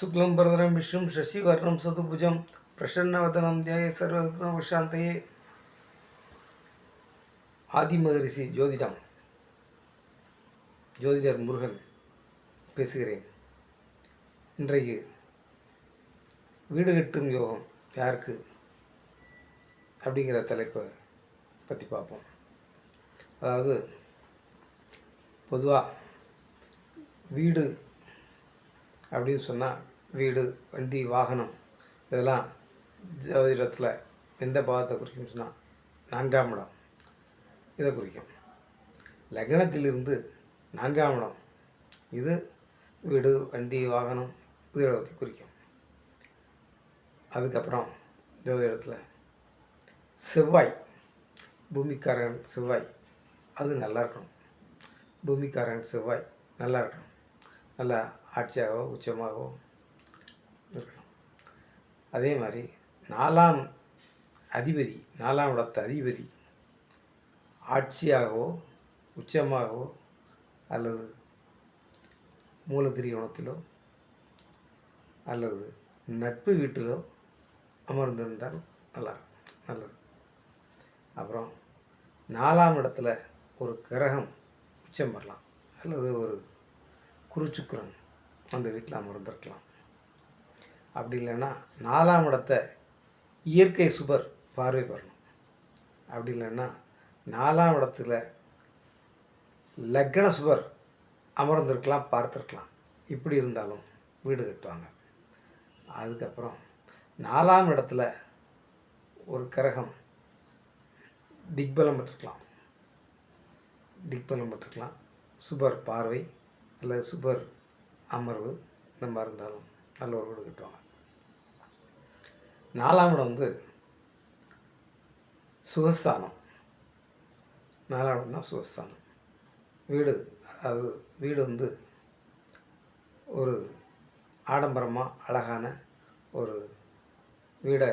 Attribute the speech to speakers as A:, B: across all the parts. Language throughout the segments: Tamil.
A: శుక్లం சசி வர்ணம் శశివర్ణం సతుభుజం தியாய ధ్యాయ సర్వవిఘ్నవశాంతయే ஆதிமகரிஷி ஜோதிடம் ஜோதிடர் முருகன் பேசுகிறேன். இன்றைக்கு வீடு கட்டும் யோகம் யாருக்கு அப்படிங்கிற தலைப்பை பற்றி பார்ப்போம். அதாவது பொதுவாக வீடு அப்படின்னு சொன்னால் வீடு வண்டி வாகனம் இதெல்லாம் ஜோதிடத்தில் எந்த பாவத்தை குறிக்கும்னு சொன்னால் நான்காம் இடம். இதை குறிக்கும். லக்னத்திலிருந்து நான்காம் இடம். இது வீடு வண்டி வாகனம் இதோட குறிக்கும். அதுக்கப்புறம் ஜோதிடத்தில் செவ்வாய். பூமிக்காரன் செவ்வாய். அது நல்லா இருக்கணும். பூமிக்காரன் செவ்வாய் நல்லா இருக்கணும். நல்லா ஆட்சியாகவோ உச்சமாகவோ அதே மாதிரி நாலாம் அதிபதி நாலாம் இடத்து அதிபதி ஆட்சியாகவோ உச்சமாகவோ அல்லது மூலத்திரியோணத்திலோ அல்லது நட்பு வீட்டிலோ அமர்ந்திருந்தால் நல்லா நல்லது. அப்புறம் நாலாம் இடத்துல ஒரு கிரகம் உச்சம் வரலாம். அல்லது ஒரு குருச்சுக்கரன் அந்த வீட்டில் அமர்ந்திருக்கலாம். அப்படி இல்லைன்னா நாலாம் இடத்த இயற்கை சுபர் பார்வை வரணும் அப்படி இல்லைன்னா நாலாம் இடத்துல லக்ன சுபர் அமர்ந்திருக்கலாம் பார்த்துருக்கலாம். இப்படி இருந்தாலும் வீடு கட்டுவாங்க. அதுக்கப்புறம் நாலாம் இடத்துல ஒரு கிரகம் திக்பலம் பெற்றுக்கலாம் திக்பலம் பெற்றுக்கலாம் சுபர் பார்வை அல்லது சுபர் அமர்வு இந்த மாதிரி இருந்தாலும். நல்ல ஒரு வீடு கட்டுவாங்க. நாலாம் இடம் வந்து சுகஸ்தானம். நாலாம் இடம் தான் சுகஸ்தானம். வீடு அது வீடு வந்து ஒரு ஆடம்பரமாக அழகான ஒரு வீடை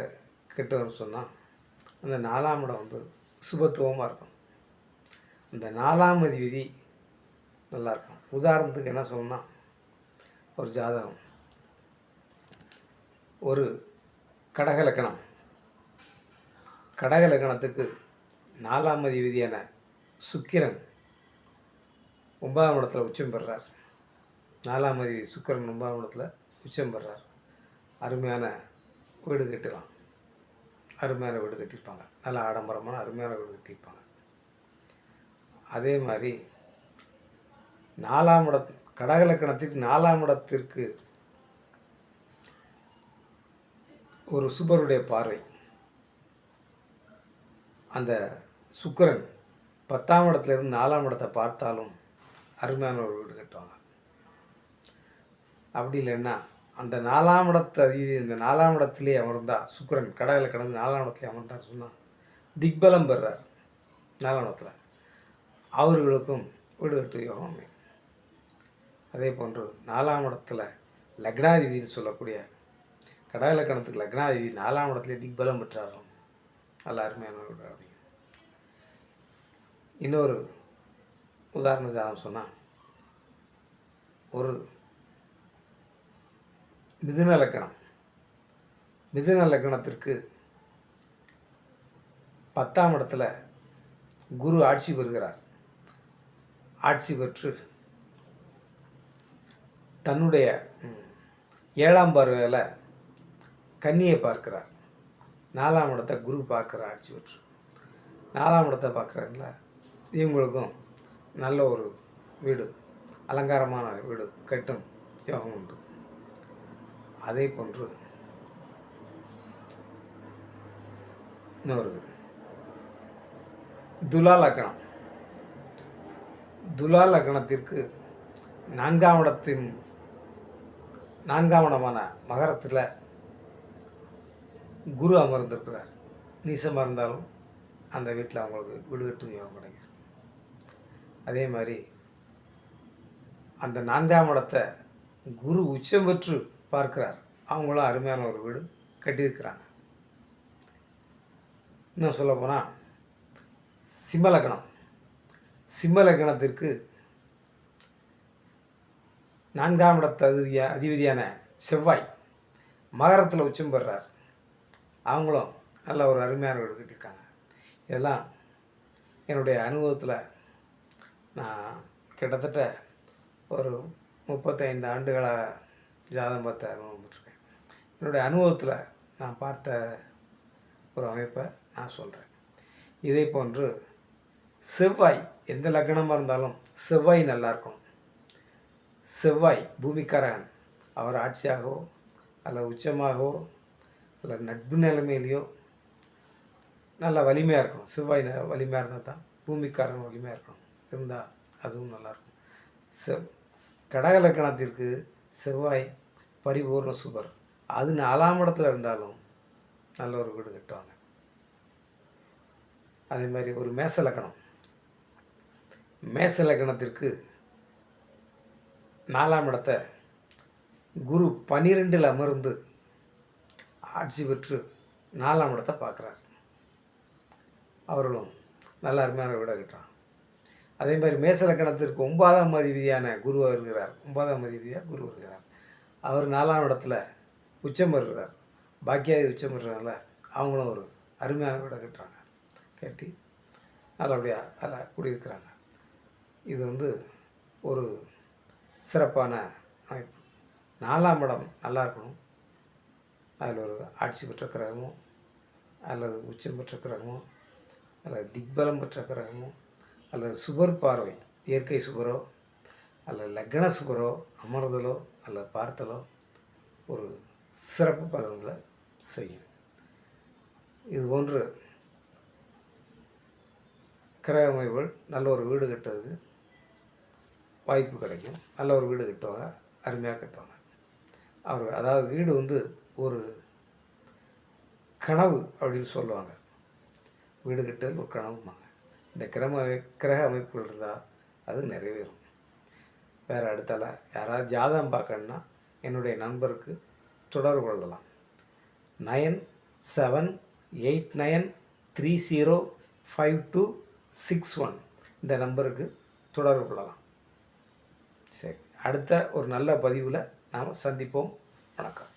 A: கட்டுவோம்னு சொன்னால் அந்த நாலாம் இடம் வந்து சுபத்துவமாக இருக்கும். அந்த நாலாம் அதிபதி நல்லாயிருக்கும் உதாரணத்துக்கு என்ன சொல்லணும்னா ஒரு ஜாதகம். ஒரு கடக லக்கணம். கடக லக்கணத்துக்கு நாலாம் அதிபதியான சுக்கிரன் ஒன்பதாம் இடத்துல உச்சம் பெறார் நாலாம் அதிபதி சுக்கிரன் ஒன்பதாம் இடத்துல உச்சம் பெறார் அருமையான வீடு கட்டலாம் அருமையான வீடு கட்டியிருப்பாங்க. நல்ல ஆடம்பரமான அருமையான வீடு கட்டியிருப்பாங்க. அதே மாதிரி நாலாம் இட கடகலக்கணத்திற்கு நாலாம் இடத்திற்கு ஒரு சுபருடைய பார்வை. அந்த சுக்கரன் பத்தாம் இடத்துலேருந்து நாலாம் இடத்தை பார்த்தாலும் அருமையான ஒரு வீடு கட்டுவாங்க. அப்படி இல்லைன்னா அந்த நாலாம் இடத்தை இது இந்த நாலாம் இடத்துலேயே அமர்ந்தா சுக்கிரன் கடையில் கடந்து நாலாம் இடத்துலேயே அமர்ந்தார் சொன்னால் திக்பலம் பெறார் நாலாம் இடத்துல. அவர்களுக்கும் வீடு கட்டு யோகம் அதே போன்று நாலாம் இடத்துல லக்னாதிதின்னு சொல்லக்கூடிய கடகலக்கணத்துக்கு லக்னாதிபதி நாலாம் இடத்துல திக்பலம் பெற்றாலும் நல்ல அருமையான இன்னொரு உதாரண ஜாதகம் சொன்னால் ஒரு மிதுன லக்கணம். மிதுன லக்கணத்திற்கு பத்தாம் இடத்துல குரு ஆட்சி பெறுகிறார். ஆட்சி பெற்று தன்னுடைய ஏழாம் பார்வையில் கன்னியை பார்க்கிறார். நாலாம் இடத்தை குரு பார்க்குற ஆட்சி பெற்று. நாலாம் இடத்தை பார்க்குறாங்களா இவங்களுக்கும் நல்ல ஒரு வீடு அலங்காரமான வீடு கட்டும் யோகம் உண்டு. அதே போன்று இன்னொரு துலா லக்கணம். துலா லக்னத்திற்கு நான்காம் இடத்தின் நான்காம் இடமான மகரத்தில் குரு அமர்ந்திருக்கிறார். நீசமாக இருந்தாலும் அந்த வீட்டில் அவங்களுக்கு விடுகட்டும் யோகம் கிடைக்கும் அதே மாதிரி அந்த நான்காம் இடத்தை குரு உச்சம் பெற்று பார்க்கிறார். அவங்களும் அருமையான ஒரு வீடு கட்டியிருக்கிறாங்க. இன்னும் சொல்ல போனால் சிம்மலக்கணம் சிம்மலக்கணத்திற்கு நான்காம் இடத்த அதிபதியா அதிபதியான செவ்வாய் மகரத்தில் உச்சம் பெறுறார் அவங்களும் நல்ல ஒரு அருமையான வீடு கட்டியிருக்காங்க இதெல்லாம் என்னுடைய அனுபவத்தில் நான் கிட்டத்தட்ட ஒரு முப்பத்தைந்து ஆண்டுகளாக ஜாதகம் பார்த்த அனுபவம் பெற்றிருக்கேன் என்னுடைய அனுபவத்தில் நான் பார்த்த ஒரு அமைப்பை நான் சொல்கிறேன் இதே போன்று செவ்வாய் எந்த லக்னமாக இருந்தாலும் செவ்வாய் நல்லா இருக்கணும். செவ்வாய் பூமிக்காரன். அவர் ஆட்சியாகவோ அல்ல உச்சமாகவோ இல்லை நட்பு நிலைமையிலையோ நல்லா வலிமையாக இருக்கணும். செவ்வாய் வலிமையாக இருந்தால் தான் பூமிக்காரன் வலிமையாக இருக்கணும். இருந்தால் அதுவும் நல்லாயிருக்கும் செவ் கடக லக்கணத்திற்கு செவ்வாய் பரிபூர்ண சுபர். அது நாலாம் இடத்துல இருந்தாலும் நல்ல ஒரு வீடு கட்டுவாங்க. அதே மாதிரி ஒரு மேச லக்கணம். மேச லக்கணத்திற்கு நாலாம் இடத்த குரு பனிரெண்டில் அமர்ந்து ஆட்சி பெற்று நாலாம் இடத்தை பார்க்குறார். அவர்களும் நல்ல அருமையான வீடாக கட்டுறான் அதே மாதிரி மேசலக்கணத்திற்கு ஒன்பதாம் அதிபதியான குரு வருகிறார். ஒன்பதாம் அதிபதியாக குரு வருகிறார். அவர் நாலாம் இடத்துல உச்சம் வருகிறார் பாக்கியாதி உச்சம் வருகிறனால அவங்களும் ஒரு அருமையான வீடை கட்டுறாங்க கட்டி நல்லபடியாக அதில் குடியிருக்கிறாங்க. இது வந்து ஒரு சிறப்பான அமைப்பு. நாலாம் இடம் நல்லா இருக்கணும். அதில் ஒரு ஆட்சி பெற்ற கிரகமோ அல்லது உச்சம் பெற்ற கிரகமோ அல்லது திக்பலம் பெற்ற கிரகமோ அல்லது சுபர் பார்வை இயற்கை சுபரோ அல்லது லக்ன சுபரோ அமர்தலோ அல்லது பார்த்தலோ ஒரு சிறப்பு பலன்களை செய்யும். இது போன்று கிரக அமைப்புகள் நல்ல ஒரு வீடு கட்டுறதுக்கு வாய்ப்பு கிடைக்கும். நல்ல ஒரு வீடு கட்டுவாங்க அருமையாக கட்டுவாங்க. அவர் அதாவது வீடு வந்து ஒரு கனவு அப்படின்னு சொல்லுவாங்க. வீடு கட்டுதல் ஒரு கனவுமாங்க இந்த கிரம கிரக அமைப்புகள் இருந்தால் அது நிறைவேறும். வேறு அடுத்தால யாராவது ஜாதகம் பார்க்கணுன்னா என்னுடைய நண்பருக்கு தொடர்பு கொள்ளலாம். Nine seven eight nine three zero five two six one இந்த நம்பருக்கு தொடர்பு கொள்ளலாம். சரி அடுத்த ஒரு நல்ல பதிவில் நாம் சந்திப்போம். வணக்கம்.